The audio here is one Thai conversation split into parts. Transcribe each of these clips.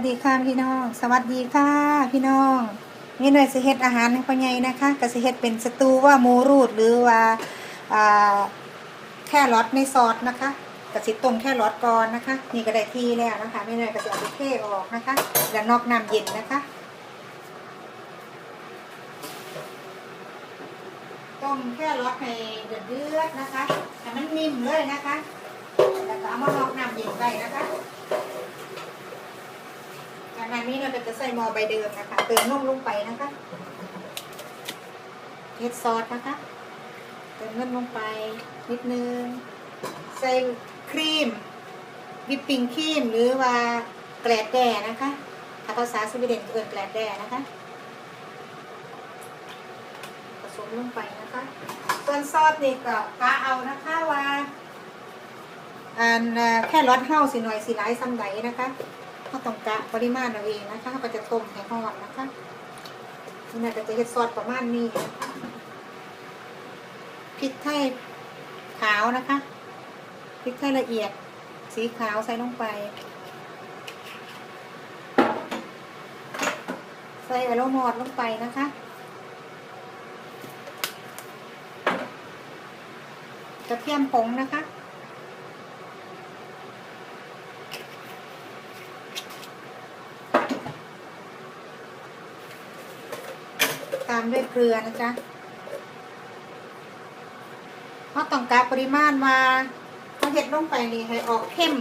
วัสดีค่ะพี่น้อง สวัสดีค่ะพี่น้องนี่หน่อยสิเฮ็ดอาหารให้พ่อใหญ่นะคะก็สิเฮ็ดเป็นสตูว่าหมูรูดหรือว่าแค่รอทในซอสนะคะก็สิต้มแค่รอทก่อนนะคะ นี่ก็ได้ที่แล้วนะคะไม่หน่อยก็สิเอาไปเทออกนะคะแล้วนอกน้ำเย็นนะคะต้มแค่รอทให้เดือดๆนะคะให้มันนิ่มเลยนะคะแล้วก็เอามานอกน้ำเย็นไปนะคะ นี้เราจะใส่หม้อใบเดิมนะคะ เติมนมลงไปนะคะเฮ็ดซอสนะคะ เติมนมลงไปนิดนึง ใส่ครีมวิปปิ้งครีมหรือว่าแกลดแด่นะคะถ้าภาษาสวีเดนเอินแกลดแด่นะคะผสมลงไปนะคะส่วนซอสนี่ก็กะเอานะคะว่าอันแค่รสเฮาสิหน่อยสิหลายซ้ำไหนนะคะ ถ้าต้องกะปริมาณเราเองนะคะเราก็จะต้มให้หอดนะคะนี่นะก็จะเฮ็ดซอสประมาณนี้พริกไทยขาวนะคะพริกไทยละเอียด สีขาวใส่ลงไป ใส่อะโลมอดลงไปนะคะกระเทียมผงนะคะามด้วยเกลือนะจ๊ะเพราะต้องการปริมาณมาเขาเห็ดลงไปนี่ให้ออกเข้ม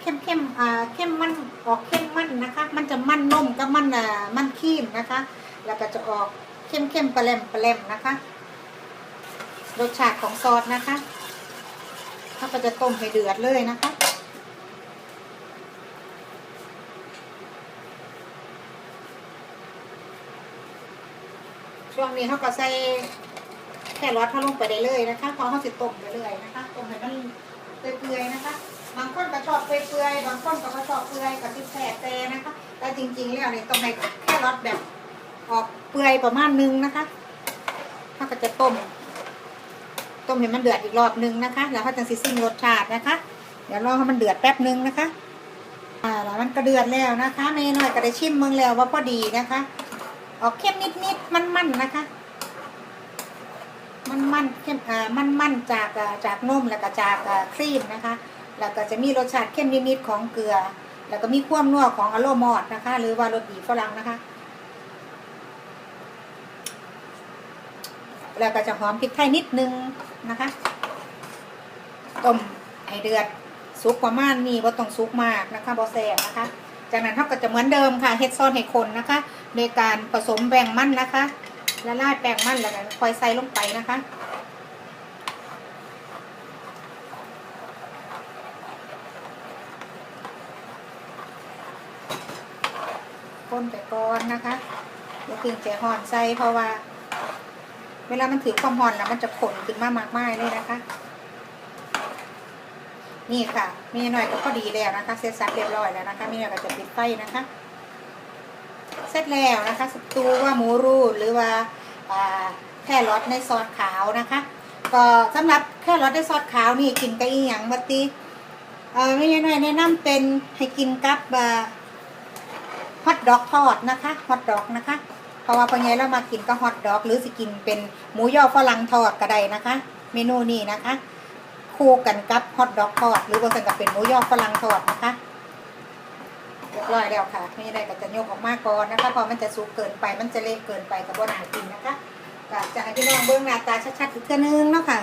เข้มเข้มอ่าเข้มมันออกเข้มมันนะคะ มันจะมันนมกับมันอ่ามันครีมนะคะ แล้วก็จะออกเข้มเข้มปลาแหลมปลาแหลมนะคะ รสชาติของซอสนะคะเขาก็จะต้มให้เดือดเลยนะคะ ช่วงนี้เขาก็ใส่แค่รอทเขาลงไปได้เลยนะคะพราะเขาจะต้มไปเลยนะคะต้มให้มันเปื่อยๆนะคะ บางคนก็ชอบเปื่อยๆบางคนก็ไม่ชอบเปื่อยกับที่แสบแต่นะคะ แต่จริงๆแล้วเนี่ยต้องให้แค่รอทแบบออกเปื่อยประมาณนึงนะคะเขาก็จะต้ม ต้มให้มันเดือดอีกรอบนึงนะคะ แล้วเขาจะซิซิ่งรสชาตินะคะ เดี๋ยวรอให้มันเดือดแป๊บนึงนะคะอ่าแล้วมันก็เดือดแล้วนะคะเมย์หน่อยก็ได้ชิมเมืองแล้วว่าพอดีนะคะ ออกเข้มนิดๆมันๆนะคะ มันๆเข้มอ่ามันๆจากจากนมแล้วก็จากครีมนะคะ แล้วก็จะมีรสชาติเข้มนิดๆของเกลือ แล้วก็มีความนัวของอะโลมอดนะคะ หรือว่ารสดีฝรั่งนะคะ แล้วก็จะหอมพริกไทยนิดนึงนะคะต้มให้เดือดสุกประมาณนี้ว่าต้องสุกมากนะคะบอแซ่บนะคะ จากนั้นเขาก็จะเหมือนเดิมค่ะเฮ็ดซ่อนให้คนนะคะ โดยการผสมแบ่งมันนะคะละลายแป้งมันแล้วก็ค่อยใส่ลงไปนะคะคนไปก่อนนะคะอย่าเพิ่งใจห่อนใส่เพราะว่า เวลามันถือความห่อนแล้วมันจะขนขึ้นมามากมายเลยนะคะ นี่ค่ะ มีหน่อยก็พอดีแล้วนะคะ เสร็จสับเรียบร้อยแล้วนะคะ มีหน่อยก็จะปิดไฟนะคะ เสร็จแล้วนะคะสตูว่าหมูรูดหรือว่าแค่รสในซอสขาวนะคะ ก็สำหรับแค่รสในซอสขาวนี่กินกับอีหยังบัตีเอ่อไม่ใช่หน่อยแนะนำเป็นให้กินกับฮอทดอกทอดนะคะฮอทดอกนะคะ เพราะว่าพอไงเรามากินก็ฮอทดอก หรือสิกินเป็นหมูย่อฝรั่งทอดก็ได้นะคะ เมนูนี้นะคะ คู่กันกับฮอทดอกทอดหรือว่าสังกับเป็นหมูย่อฝรั่งทอดนะคะเรียบร้อยแล้วค่ะไม่ได้ก็จะยกออกมาก่อนนะคะพราะมันจะสุกเกินไปมันจะเละเกินไปกับว่าหนากินนะคะก็จะให้พี่น้องเบิ้งหน้าตาชัดๆอีกทื่อนึงเนาะค่ะ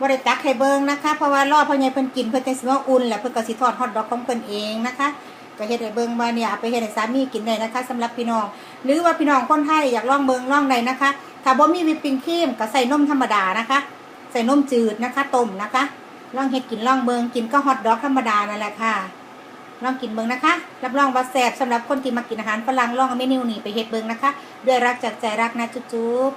บริตักให้เบิ้งนะคะเพราะว่ารอพ่อใหญ่เพิ่นกินเพิ่นจะสิว่าอุ่นแล้วเพิ่นก็สิทอดฮอทดอกของเพิ่นเองนะคะก็เฮ็ดให้เบิ้งว่าเนี่ยเอาไปเฮ็ดให้สามีกินได้นะคะสำหรับพี่น้อง หรือว่าพี่น้องคนไทยอยากลองเบิ้งลองใดนะคะถ้าบ่มีวิปปิ้งครีมก็ใส่นมธรรมดานะคะ ส่นมจืดนะคะต้มนะคะลองเห็ดกินลองเบิงกินก็ฮอทดอกธรรมดานั่นแหละค่ะ ลองกินเบิงนะคะ รับรองว่าแซ่บสำหรับคนที่มากินอาหารฝรั่งลองเมนูนี้ไปเห็ดเบิงนะคะ ด้วยรักจากใจรักนะจุ๊บ